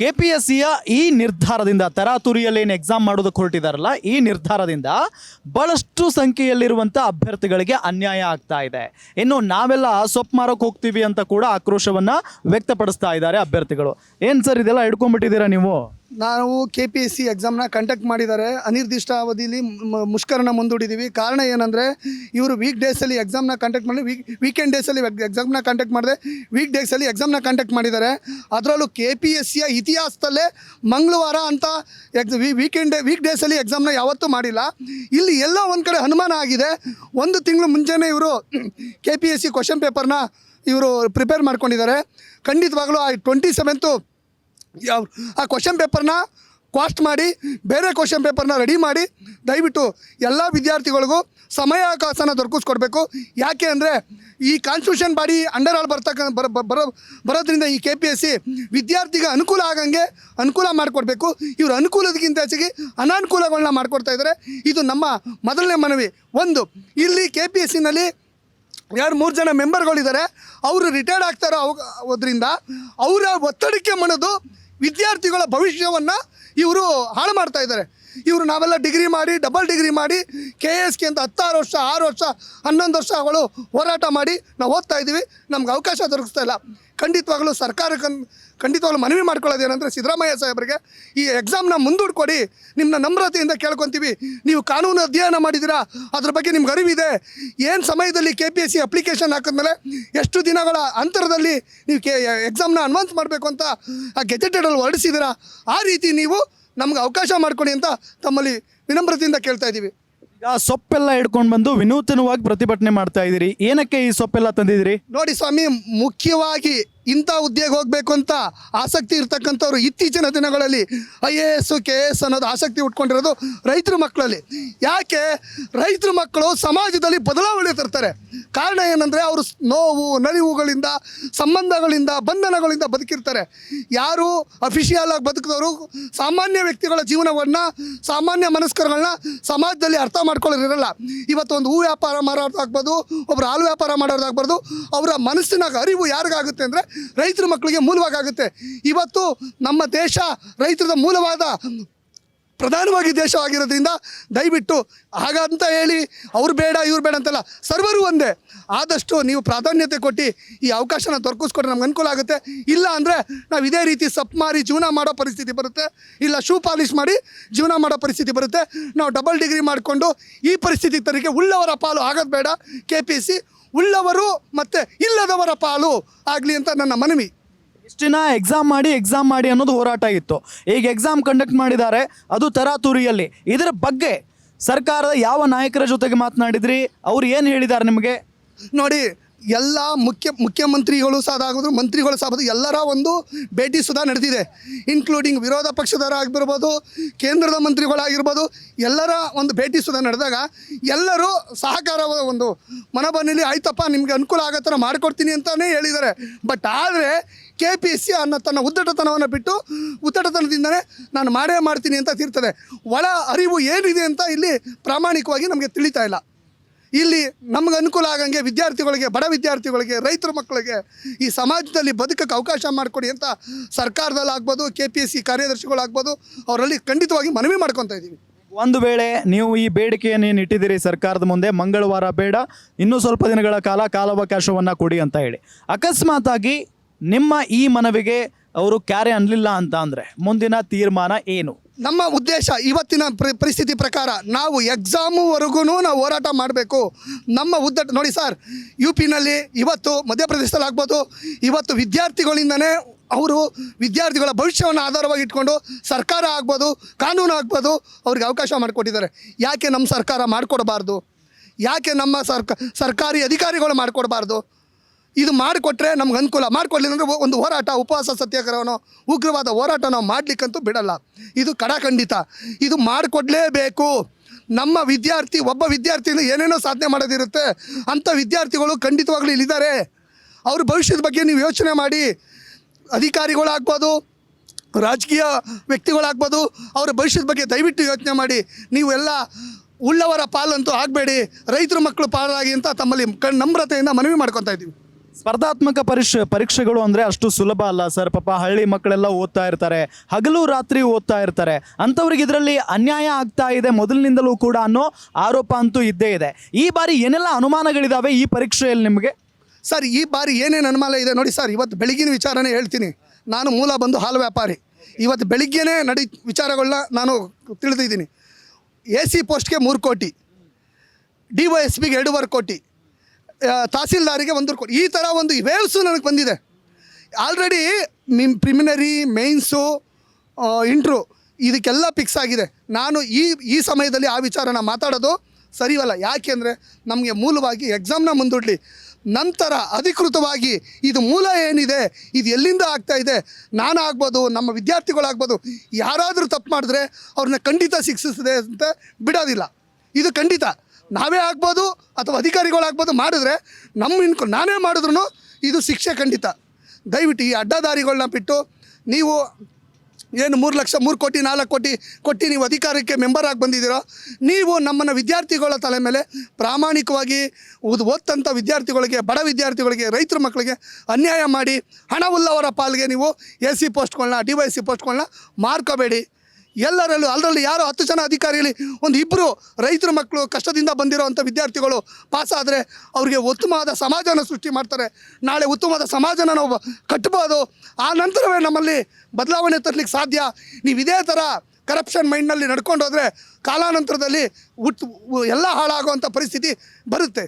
K P S ಸಿಯ ಈ ನಿರ್ಧಾರದಿಂದ ತರಾತುರಿಯಲ್ಲಿ ಏನು ಎಕ್ಸಾಮ್ ಮಾಡೋದಕ್ಕೆ ಹೊರಟಿದಾರಲ್ಲ, ಈ ನಿರ್ಧಾರದಿಂದ ಬಹಳಷ್ಟು ಸಂಖ್ಯೆಯಲ್ಲಿರುವಂಥ ಅಭ್ಯರ್ಥಿಗಳಿಗೆ ಅನ್ಯಾಯ ಆಗ್ತಾ ಇದೆ. ಇನ್ನು ನಾವೆಲ್ಲ ಸೊಪ್ಪು ಮಾರೋಕೆ ಹೋಗ್ತೀವಿ ಅಂತ ಕೂಡ ಆಕ್ರೋಶವನ್ನು ವ್ಯಕ್ತಪಡಿಸ್ತಾ ಇದ್ದಾರೆ ಅಭ್ಯರ್ಥಿಗಳು. ಏನು ಸರ್ ಇದೆಲ್ಲ ಹಿಡ್ಕೊಂಡ್ಬಿಟ್ಟಿದ್ದೀರಾ ನೀವು? ನಾವು ಕೆ ಪಿ ಎಸ್ ಸಿ ಎಕ್ಸಾಮ್ನ ಕಂಡಕ್ಟ್ ಮಾಡಿದ್ದಾರೆ. ಅನಿರ್ದಿಷ್ಟ ಅವಧಿಲಿ ಮುಷ್ಕರನ ಮುಂದೂಡಿದ್ದೀವಿ ಕಾರಣ ಏನಂದರೆ, ಇವರು ವೀಕ್ ಡೇಸಲ್ಲಿ ಎಕ್ಸಾಮ್ನ ಕಂಡಕ್ಟ್ ಮಾಡಿ ವೀಕ್ ವೀಕೆಂಡ್ ಡೇಸಲ್ಲಿ ಎಕ್ಸಾಮ್ನ ಕಂಡಕ್ಟ್ ಮಾಡಿದೆ ವೀಕ್ ಡೇಸಲ್ಲಿ ಎಕ್ಸಾಮ್ನ ಕಂಡಕ್ಟ್ ಮಾಡಿದ್ದಾರೆ. ಅದರಲ್ಲೂ ಕೆ ಪಿ ಎಸ್ ಸಿಯ ಇತಿಹಾಸದಲ್ಲೇ ಮಂಗಳವಾರ ಅಂತ ಎಕ್ಸ್ ವೀಕೆಂಡ್ ವೀಕ್ ಡೇಸಲ್ಲಿ ಎಕ್ಸಾಮ್ನ ಯಾವತ್ತೂ ಮಾಡಿಲ್ಲ. ಇಲ್ಲಿ ಎಲ್ಲ ಒಂದು ಕಡೆ ಅನುಮಾನ ಆಗಿದೆ. ಒಂದು ತಿಂಗಳು ಮುಂಚೆನೇ ಇವರು K P S C question ಪೇಪರ್ನ ಇವರು ಪ್ರಿಪೇರ್ ಮಾಡ್ಕೊಂಡಿದ್ದಾರೆ. ಖಂಡಿತವಾಗ್ಲೂ ಆ ಟ್ವೆಂಟಿ ಸೆವೆಂತು ಯಾವ ಆ ಕ್ವಶನ್ ಪೇಪರ್ನ ಕಾಸ್ಟ್ ಮಾಡಿ, ಬೇರೆ ಕ್ವಶನ್ ಪೇಪರ್ನ ರೆಡಿ ಮಾಡಿ, ದಯವಿಟ್ಟು ಎಲ್ಲ ವಿದ್ಯಾರ್ಥಿಗಳಿಗೂ ಸಮಯಾವಕಾಶನ ದೊರಕಿಸ್ಕೊಡ್ಬೇಕು. ಯಾಕೆ ಅಂದರೆ ಈ ಕಾನ್ಸ್ಟಿಟ್ಯೂಷನ್ ಬಾಡಿ ಅಂಡರ್ ಆಲ್ ಬರ್ತಕ್ಕ, ಬರ ಬರೋದ್ರಿಂದ ಈ ಕೆ ಪಿ ಎಸ್ ಸಿ ವಿದ್ಯಾರ್ಥಿಗೆ ಅನುಕೂಲ ಆಗಂಗೆ ಅನುಕೂಲ ಮಾಡಿಕೊಡ್ಬೇಕು. ಇವ್ರ ಅನುಕೂಲದಕ್ಕಿಂತ ಹೆಚ್ಚಿಗೆ ಅನಾನುಕೂಲಗಳನ್ನ ಮಾಡಿಕೊಡ್ತಾ ಇದ್ದಾರೆ ಇದು ನಮ್ಮ ಮೊದಲನೇ ಮನವಿ. ಒಂದು, ಇಲ್ಲಿ ಕೆ ಪಿ ಎಸ್ ಸಿನಲ್ಲಿ ಎರಡು, ಮೂರು ಜನ ಮೆಂಬರ್ಗಳಿದ್ದಾರೆ ಅವರು ರಿಟೈರ್ಡ್ ಆಗ್ತಾರೋ ಅದ್ರಿಂದ ಅವರ ಒತ್ತಡಕ್ಕೆ ಮಣಿದು ವಿದ್ಯಾರ್ಥಿಗಳ ಭವಿಷ್ಯವನ್ನು ಇವರು ಹಾಳು ಮಾಡ್ತಾ ಇದ್ದಾರೆ. ಇವರು ನಾವೆಲ್ಲ ಡಿಗ್ರಿ ಮಾಡಿ, ಡಬಲ್ ಡಿಗ್ರಿ ಮಾಡಿ, ಕೆ ಎಸ್ಗೆ ಅಂತ ಹತ್ತಾರು ವರ್ಷ, ಆರು ವರ್ಷ, ಹನ್ನೊಂದು ವರ್ಷ ಅವಳು ಹೋರಾಟ ಮಾಡಿ ನಾವು ಓದ್ತಾ ಇದ್ದೀವಿ. ನಮ್ಗೆ ಅವಕಾಶ ದೊರಕಿಸ್ತಾ ಇಲ್ಲ. ಖಂಡಿತವಾಗಲೂ ಸರ್ಕಾರ ಖಂಡಿತವಾಗ್ಲೂ ಮನವಿ ಮಾಡ್ಕೊಳ್ಳೋದು ಏನಂದರೆ ಸಿದ್ದರಾಮಯ್ಯ ಸಾಹೇಬರಿಗೆ ಈ ಎಕ್ಸಾಮ್ನ ಮುಂದೂಡ್ಕೊಡಿ. ನಿಮ್ಮನ್ನ ನಮ್ರತೆಯಿಂದ ಕೇಳ್ಕೊತೀವಿ. ನೀವು ಕಾನೂನು ಅಧ್ಯಯನ ಮಾಡಿದ್ದೀರಾ? ಅದ್ರ ಬಗ್ಗೆ ನಿಮ್ಗೆ ಅರಿವಿದೆ. ಏನು ಸಮಯದಲ್ಲಿ K P S C application ಹಾಕಿದ್ಮೇಲೆ ಎಷ್ಟು ದಿನಗಳ ಅಂತರದಲ್ಲಿ ನೀವು ಕೆ ಎಕ್ಸಾಮ್ನ ಅನ್ವಾನ್ಸ್ ಮಾಡಬೇಕು ಅಂತ ಆ ಗೆಜೆಟೆಡಲ್ಲಿ ಹೊರಡಿಸಿದ್ದೀರಾ? ಆ ರೀತಿ ನೀವು ನಮ್ಗೆ ಅವಕಾಶ ಮಾಡಿಕೊಡಿ ಅಂತ ತಮ್ಮಲ್ಲಿ ವಿನಮ್ರತೆಯಿಂದ ಕೇಳ್ತಾ ಇದ್ದೀವಿ. ಈಗ ಸೊಪ್ಪೆಲ್ಲ ಹಿಡ್ಕೊಂಡು ಬಂದು ವಿನೂತನವಾಗಿ ಪ್ರತಿಭಟನೆ ಮಾಡ್ತಾ ಇದ್ದೀರಿ. ಏನಕ್ಕೆ ಈ ಸೊಪ್ಪೆಲ್ಲ ತಂದಿದ್ದೀರಿ? ನೋಡಿ ಸ್ವಾಮಿ, ಮುಖ್ಯವಾಗಿ ಇಂಥ ಹುದ್ದೆಗೆ ಹೋಗಬೇಕು ಅಂತ ಆಸಕ್ತಿ ಇರ್ತಕ್ಕಂಥವ್ರು ಇತ್ತೀಚಿನ ದಿನಗಳಲ್ಲಿ I A S, K A S ಅನ್ನೋದು ಆಸಕ್ತಿ ಉಟ್ಕೊಂಡಿರೋದು ರೈತರ ಮಕ್ಕಳಲ್ಲಿ. ಯಾಕೆ? ರೈತರ ಮಕ್ಕಳು ಸಮಾಜದಲ್ಲಿ ಬದಲಾವಣೆ ತರ್ತಾರೆ. ಕಾರಣ ಏನಂದರೆ ಅವರು ನೋವು, ನಲಿವುಗಳಿಂದ, ಸಂಬಂಧಗಳಿಂದ, ಬಂಧನಗಳಿಂದ ಬದುಕಿರ್ತಾರೆ. ಯಾರು ಅಫಿಷಿಯಲ್ ಆಗಿ ಬದುಕಿದವರು ಸಾಮಾನ್ಯ ವ್ಯಕ್ತಿಗಳ ಜೀವನವನ್ನು, ಸಾಮಾನ್ಯ ಮನಸ್ಕರಗಳನ್ನ ಸಮಾಜದಲ್ಲಿ ಅರ್ಥ ಮಾಡ್ಕೊಳ್ಳೋರಿರಲ್ಲ. ಇವತ್ತು ಒಂದು ಹೂ ವ್ಯಾಪಾರ ಮಾಡೋದಾಗ್ಬೋದು ಒಬ್ಬರು ಹಾಲು ವ್ಯಾಪಾರ ಮಾಡೋದಾಗ್ಬಾರ್ದು ಅವರ ಮನಸ್ಸಿನ ಅರಿವು ಯಾರಿಗಾಗುತ್ತೆ ಅಂದರೆ ರೈತರ ಮಕ್ಕಳಿಗೆ ಮೂಲವಾಗುತ್ತೆ ಇವತ್ತು ನಮ್ಮ ದೇಶ ರೈತರದ ಮೂಲವಾದ ಪ್ರಧಾನವಾಗಿ ದೇಶವಾಗಿರೋದ್ರಿಂದ ದಯವಿಟ್ಟು ಹಾಗಂತ ಹೇಳಿ, ಅವ್ರು ಬೇಡ, ಇವ್ರು ಬೇಡ ಅಂತಲ್ಲ, ಸರ್ವರು ಒಂದೇ. ಆದಷ್ಟು ನೀವು ಪ್ರಾಧಾನ್ಯತೆ ಕೊಟ್ಟು ಈ ಅವಕಾಶನ ದೊರಕಿಸ್ಕೊಟ್ರೆ ನಮ್ಗೆ ಅನುಕೂಲ ಆಗುತ್ತೆ. ಇಲ್ಲ ಅಂದರೆ ನಾವು ಇದೇ ರೀತಿ ಸಪ್ ಮಾರಿ ಜೀವನ ಮಾಡೋ ಪರಿಸ್ಥಿತಿ ಬರುತ್ತೆ. ಇಲ್ಲ ಶೂ ಪಾಲಿಶ್ ಮಾಡಿ ಜೀವನ ಮಾಡೋ ಪರಿಸ್ಥಿತಿ ಬರುತ್ತೆ. ನಾವು ಡಬಲ್ ಡಿಗ್ರಿ ಮಾಡಿಕೊಂಡು ಈ ಪರಿಸ್ಥಿತಿ ತರಿಗೆ ಉಳ್ಳವರ ಪಾಲು ಆಗೋದು ಬೇಡ. ಕೆ ಪಿ ಸಿ ಉಳ್ಳವರು ಮತ್ತು ಇಲ್ಲದವರ ಪಾಲು ಆಗಲಿ ಅಂತ ನನ್ನ ಮನವಿ. ಇಷ್ಟು ದಿನ ಎಕ್ಸಾಮ್ ಮಾಡಿ ಎಕ್ಸಾಮ್ ಮಾಡಿ ಅನ್ನೋದು ಹೋರಾಟ ಇತ್ತು. ಈಗ ಎಕ್ಸಾಮ್ ಕಂಡಕ್ಟ್ ಮಾಡಿದ್ದಾರೆ ಅದು ತರಾತುರಿಯಲ್ಲಿ. ಇದರ ಬಗ್ಗೆ ಸರ್ಕಾರದ ಯಾವ ನಾಯಕರ ಜೊತೆಗೆ ಮಾತನಾಡಿದ್ರಿ? ಅವ್ರು ಏನು ಹೇಳಿದ್ದಾರೆ ನಿಮಗೆ? ನೋಡಿ ಎಲ್ಲ ಮುಖ್ಯ, ಮುಖ್ಯಮಂತ್ರಿಗಳು ಸಹ ಅದಾಗೋದು ಮಂತ್ರಿಗಳು ಸಹ ಎಲ್ಲರ ಒಂದು ಭೇಟಿ ಸುಧಾ ನಡೆದಿದೆ. ಇನ್ಕ್ಲೂಡಿಂಗ್ ವಿರೋಧ ಪಕ್ಷದವರಾಗಿರ್ಬೋದು ಕೇಂದ್ರದ ಮಂತ್ರಿಗಳಾಗಿರ್ಬೋದು ಎಲ್ಲರ ಒಂದು ಭೇಟಿ ಸುಧಾ ನಡೆದಾಗ ಎಲ್ಲರೂ ಸಹಕಾರ ಒಂದು ಮನೋಭಾವನೆಯಲ್ಲಿ ಆಯ್ತಪ್ಪ, ನಿಮಗೆ ಅನುಕೂಲ ಆಗೋ ಥರ ಮಾಡಿಕೊಡ್ತೀನಿ ಅಂತಲೇ ಹೇಳಿದ್ದಾರೆ. ಬಟ್ ಆದರೆ ಕೆ ಪಿ ಎಸ್ ಸಿ ಅನ್ನೋ ತನ್ನ ಉದ್ದಟತನವನ್ನು ಬಿಟ್ಟು ಉದ್ದಟತನದಿಂದನೇ ನಾನು ಮಾಡೇ ಮಾಡ್ತೀನಿ ಅಂತ ತಿರ್ತದೆ. ಒಳ ಅರಿವು ಏನಿದೆ ಅಂತ ಇಲ್ಲಿ ಪ್ರಾಮಾಣಿಕವಾಗಿ ನಮಗೆ ತಿಳಿತಾ ಇಲ್ಲ. ಇಲ್ಲಿ ನಮ್ಗೆ ಅನುಕೂಲ ಆಗಂಗೆ ವಿದ್ಯಾರ್ಥಿಗಳಿಗೆ, ಬಡ ವಿದ್ಯಾರ್ಥಿಗಳಿಗೆ, ರೈತರ ಮಕ್ಕಳಿಗೆ ಈ ಸಮಾಜದಲ್ಲಿ ಬದುಕಕ್ಕೆ ಅವಕಾಶ ಮಾಡಿಕೊಡಿ ಅಂತ ಸರ್ಕಾರದಲ್ಲಾಗ್ಬೋದು ಕೆ ಪಿ ಎಸ್ ಸಿ ಕಾರ್ಯದರ್ಶಿಗಳಾಗ್ಬೋದು ಅವರಲ್ಲಿ ಖಂಡಿತವಾಗಿ ಮನವಿ ಮಾಡ್ಕೊತಾ ಇದ್ದೀವಿ. ಒಂದು ವೇಳೆ ನೀವು ಈ ಬೇಡಿಕೆಯನ್ನು ಏನು ಇಟ್ಟಿದ್ದೀರಿ ಸರ್ಕಾರದ ಮುಂದೆ, ಮಂಗಳವಾರ ಬೇಡ, ಇನ್ನೂ ಸ್ವಲ್ಪ ದಿನಗಳ ಕಾಲ ಕಾಲಾವಕಾಶವನ್ನು ಕೊಡಿ ಅಂತ ಹೇಳಿ. ಅಕಸ್ಮಾತಾಗಿ ನಿಮ್ಮ ಈ ಮನವಿಗೆ ಅವರು ಕ್ಯಾರೆ ಅನ್ನಲಿಲ್ಲ ಅಂತ ಅಂದರೆ ಮುಂದಿನ ತೀರ್ಮಾನ ಏನು? ನಮ್ಮ ಉದ್ದೇಶ ಇವತ್ತಿನ ಪ್ರ- ಪರಿಸ್ಥಿತಿ ಪ್ರಕಾರ ನಾವು ಎಕ್ಸಾಮುವರೆಗೂ ನಾವು ಹೋರಾಟ ಮಾಡಬೇಕು. ನಮ್ಮ ಉದ್ದಟ ನೋಡಿ ಸರ್ ಯು ಪಿನಲ್ಲಿ ಇವತ್ತು ಮಧ್ಯಪ್ರದೇಶದಲ್ಲಿ ಆಗ್ಬೋದು, ಇವತ್ತು ವಿದ್ಯಾರ್ಥಿಗಳಿಂದನೇ ಅವರು ವಿದ್ಯಾರ್ಥಿಗಳ ಭವಿಷ್ಯವನ್ನು ಆಧಾರವಾಗಿ ಇಟ್ಕೊಂಡು ಸರ್ಕಾರ ಆಗ್ಬೋದು, ಕಾನೂನು ಆಗ್ಬೋದು, ಅವ್ರಿಗೆ ಅವಕಾಶ ಮಾಡಿಕೊಟ್ಟಿದ್ದಾರೆ. ಯಾಕೆ ನಮ್ಮ ಸರ್ಕಾರ ಮಾಡಿಕೊಡಬಾರ್ದು? ಯಾಕೆ ನಮ್ಮ ಸರ್ಕ, ಸರ್ಕಾರಿ ಅಧಿಕಾರಿಗಳು ಮಾಡಿಕೊಡ್ಬಾರ್ದು? ಇದು ಮಾಡಿಕೊಟ್ರೆ ನಮ್ಗೆ ಅನುಕೂಲ. ಮಾಡಿಕೊಡ್ಲಿಲ್ಲ ಅಂದರೆ ಒಂದು ಹೋರಾಟ, ಉಪವಾಸ ಸತ್ಯಾಗ್ರಹನೋ, ಉಗ್ರವಾದ ಹೋರಾಟ ನಾವು ಮಾಡಲಿಕ್ಕಂತೂ ಬಿಡಲ್ಲ. ಇದು ಕಡಾಖಂಡಿತ ಇದು ಮಾಡಿಕೊಡ್ಲೇಬೇಕು. ನಮ್ಮ ವಿದ್ಯಾರ್ಥಿ, ಒಬ್ಬ ವಿದ್ಯಾರ್ಥಿಯಿಂದ ಏನೇನೋ ಸಾಧನೆ ಮಾಡೋದಿರುತ್ತೆ, ಅಂಥ ವಿದ್ಯಾರ್ಥಿಗಳು ಖಂಡಿತವಾಗ್ಲೂ ಇಲ್ಲಿದ್ದಾರೆ. ಅವ್ರ ಭವಿಷ್ಯದ ಬಗ್ಗೆ ನೀವು ಯೋಚನೆ ಮಾಡಿ. ಅಧಿಕಾರಿಗಳಾಗ್ಬೋದು, ರಾಜಕೀಯ ವ್ಯಕ್ತಿಗಳಾಗ್ಬೋದು, ಅವರ ಭವಿಷ್ಯದ ಬಗ್ಗೆ ದಯವಿಟ್ಟು ಯೋಚನೆ ಮಾಡಿ. ನೀವು ಎಲ್ಲ ಉಳ್ಳವರ ಪಾಲಂತೂ ಆಗಬೇಡಿ, ರೈತರ ಮಕ್ಕಳು ಪಾಲಾಗಿ ಅಂತ ತಮ್ಮಲ್ಲಿ ಕಣ್ ನಮ್ರತೆಯಿಂದ ಮನವಿ ಮಾಡ್ಕೊತಾ ಇದ್ದೀವಿ. ಸ್ಪರ್ಧಾತ್ಮಕ ಪರೀಕ್ಷೆ ಪರೀಕ್ಷೆಗಳು ಅಂದರೆ ಅಷ್ಟು ಸುಲಭ ಅಲ್ಲ ಸರ್. ಪಾಪ ಹಳ್ಳಿ ಮಕ್ಕಳೆಲ್ಲ ಓದ್ತಾ ಇರ್ತಾರೆ. ಹಗಲು ರಾತ್ರಿ ಓದ್ತಾ ಇರ್ತಾರೆ. ಅಂಥವ್ರಿಗೆ ಇದರಲ್ಲಿ ಅನ್ಯಾಯ ಆಗ್ತಾ ಇದೆ ಮೊದಲಿನಿಂದಲೂ ಕೂಡ ಅನ್ನೋ ಆರೋಪ ಅಂತೂ ಇದ್ದೇ ಇದೆ. ಈ ಬಾರಿ ಏನೆಲ್ಲ ಅನುಮಾನಗಳಿದ್ದಾವೆ ಈ ಪರೀಕ್ಷೆಯಲ್ಲಿ ನಿಮಗೆ? ಸರ್, ಈ ಬಾರಿ ಏನೇನು ಅನುಮಾನ ಇದೆ ನೋಡಿ ಸರ್, ಇವತ್ತು ಬೆಳಗಿನ ವಿಚಾರನೇ ಹೇಳ್ತೀನಿ. ನಾನು ಮೂಲ ಬಂದು ಹಾಲು ವ್ಯಾಪಾರಿ. ಇವತ್ತು ಬೆಳಿಗ್ಗೆನೇ ನಡಿ ವಿಚಾರಗಳನ್ನ ನಾನು ತಿಳಿದಿದ್ದೀನಿ. ಎ ಸಿ ಪೋಸ್ಟ್ಗೆ ಮೂರು ಕೋಟಿ. ಡಿ ವೈ ಎಸ್ ಪಿಗೆ ಎರಡೂವರೆ ಕೋಟಿ. ತಹಸೀಲ್ದಾರಿಗೆ ಒಂದು ಕೊಡಿ, ಈ ಥರ ಒಂದು ವೇವ್ಸು ನನಗೆ ಬಂದಿದೆ. ಆಲ್ರೆಡಿ ಮಿಮ್ ಪ್ರಿಮಿನರಿ ಮೇನ್ಸು ಇಂಟ್ರೂ ಇದಕ್ಕೆಲ್ಲ ಫಿಕ್ಸ್ ಆಗಿದೆ. ನಾನು ಈ ಈ ಸಮಯದಲ್ಲಿ ಆ ವಿಚಾರನ ಮಾತಾಡೋದು ಸರಿವಲ್ಲ. ಯಾಕೆಂದರೆ ನಮಗೆ ಮೂಲವಾಗಿ ಎಕ್ಸಾಮ್ನ ಮುಂದೂಡಲಿ. ನಂತರ ಅಧಿಕೃತವಾಗಿ ಇದು ಮೂಲ ಏನಿದೆ, ಇದು ಎಲ್ಲಿಂದ ಆಗ್ತಾ ಇದೆ, ನಾನು ಆಗ್ಬೋದು, ನಮ್ಮ ವಿದ್ಯಾರ್ಥಿಗಳಾಗ್ಬೋದು, ಯಾರಾದರೂ ತಪ್ಪು ಮಾಡಿದ್ರೆ ಅವ್ರನ್ನ ಖಂಡಿತ ಶಿಕ್ಷಿಸಿದೆ ಅಂತ ಬಿಡೋದಿಲ್ಲ. ಇದು ಖಂಡಿತ. ನಾವೇ ಆಗ್ಬೋದು ಅಥವಾ ಅಧಿಕಾರಿಗಳಾಗ್ಬೋದು ಮಾಡಿದ್ರೆ ನಮ್ಮ ಇನ್ಕೊ ನಾನೇ ಮಾಡಿದ್ರು ಇದು ಶಿಕ್ಷೆ ಖಂಡಿತ. ದಯವಿಟ್ಟು ಈ ಅಡ್ಡದಾರಿಗಳನ್ನ ಬಿಟ್ಟು ನೀವು ಏನು ಮೂರು ಲಕ್ಷ, ಮೂರು ಕೋಟಿ, ನಾಲ್ಕು ಕೋಟಿ ಕೊಟ್ಟು ನೀವು ಅಧಿಕಾರಕ್ಕೆ ಮೆಂಬರ್ ಆಗಿ ಬಂದಿದ್ದೀರೋ? ನೀವು ನಮ್ಮನ್ನು ವಿದ್ಯಾರ್ಥಿಗಳ ತಲೆ ಮೇಲೆ ಪ್ರಾಮಾಣಿಕವಾಗಿ ಓದು ಓದ್ತಂಥ ವಿದ್ಯಾರ್ಥಿಗಳಿಗೆ, ಬಡ ವಿದ್ಯಾರ್ಥಿಗಳಿಗೆ, ರೈತರ ಮಕ್ಕಳಿಗೆ ಅನ್ಯಾಯ ಮಾಡಿ ಹಣವುಳ್ಳವರ ಪಾಲ್ಗೆ ನೀವು ಎ ಸಿ ಪೋಸ್ಟ್ಗಳನ್ನ ಡಿ ವೈ ಸಿ ಪೋಸ್ಟ್ಗಳನ್ನ ಮಾರ್ಕೋಬೇಡಿ. ಎಲ್ಲರಲ್ಲೂ ಅದರಲ್ಲಿ ಯಾರೋ ಹತ್ತು ಜನ ಅಧಿಕಾರಿಯಲ್ಲಿ ಒಂದು ಇಬ್ಬರು ರೈತರ ಮಕ್ಕಳು ಕಷ್ಟದಿಂದ ಬಂದಿರೋ ಅಂಥ ವಿದ್ಯಾರ್ಥಿಗಳು ಪಾಸ್ ಆದರೆ ಅವರಿಗೆ ಉತ್ತಮವಾದ ಸಮಾಜನ ಸೃಷ್ಟಿ ಮಾಡ್ತಾರೆ. ನಾಳೆ ಉತ್ತಮವಾದ ಸಮಾಜನ ನಾವು ಕಟ್ಟಬೋದು ಆ ನಂತರವೇ ನಮ್ಮಲ್ಲಿ ಬದಲಾವಣೆ ತರಲಿಕ್ಕೆ ಸಾಧ್ಯ. ನೀವು ಇದೇ ಥರ ಕರಪ್ಷನ್ ಮೈಂಡ್ನಲ್ಲಿ ನಡ್ಕೊಂಡು ಹೋದರೆ ಕಾಲಾನಂತರದಲ್ಲಿ ಉಟ್ ಎಲ್ಲ ಹಾಳಾಗುವಂಥ ಪರಿಸ್ಥಿತಿ ಬರುತ್ತೆ.